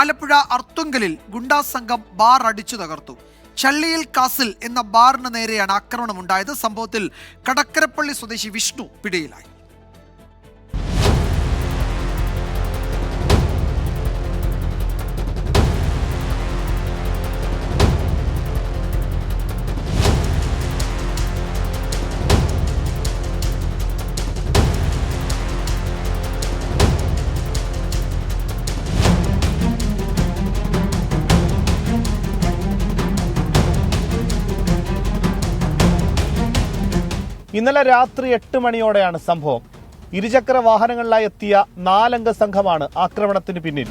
ആലപ്പുഴ അർത്തുങ്കലിൽ ഗുണ്ടാ സംഘം ബാർ അടിച്ചു തകർത്തു. ചള്ളിയിൽ കാസിൽ എന്ന ബാറിന് നേരെയാണ് ആക്രമണം ഉണ്ടായത് സംഭവത്തിൽ കടക്കരപ്പള്ളി സ്വദേശി വിഷ്ണു പിടിയിലായി. ഇന്നലെ രാത്രി എട്ട് മണിയോടെയാണ് സംഭവം. ഇരുചക്ര വാഹനങ്ങളിലായി എത്തിയ നാലംഗ സംഘമാണ് ആക്രമണത്തിന് പിന്നിൽ.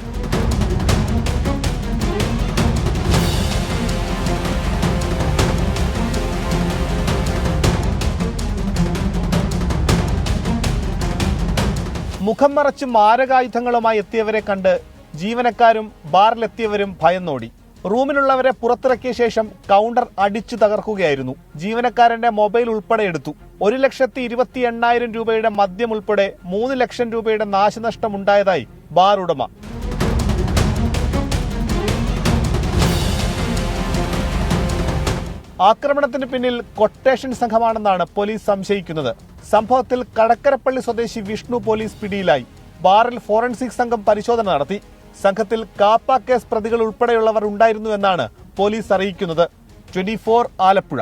മുഖം മറച്ച് മാരകായുധങ്ങളുമായി എത്തിയവരെ കണ്ട് ജീവനക്കാരും ബാറിലെത്തിയവരും ഭയന്നോടി. റൂമിലുള്ളവരെ പുറത്തിറക്കിയ ശേഷം കൗണ്ടർ അടിച്ചു തകർക്കുകയായിരുന്നു. ജീവനക്കാരന്റെ മൊബൈൽ ഉൾപ്പെടെ എടുത്തു. ഒരു ലക്ഷത്തി ഇരുപത്തി എണ്ണായിരം രൂപയുടെ മദ്യം ഉൾപ്പെടെ മൂന്ന് ലക്ഷം രൂപയുടെ നാശനഷ്ടം ഉണ്ടായതായി ബാർ ഉടമ. ആക്രമണത്തിന് പിന്നിൽ കൊട്ടേഷൻ സംഘമാണെന്നാണ് പോലീസ് സംശയിക്കുന്നത്. സംഭവത്തിൽ കടക്കരപ്പള്ളി സ്വദേശി വിഷ്ണു പോലീസ് പിടിയിലായി. ബാറിൽ ഫോറൻസിക് സംഘം പരിശോധന നടത്തി. സംഘത്തിൽ കാപ്പ കേസ് പ്രതികൾ ഉൾപ്പെടെയുള്ളവർ ഉണ്ടായിരുന്നു എന്നാണ് പോലീസ് അറിയിക്കുന്നത്. ട്വന്റി ആലപ്പുഴ.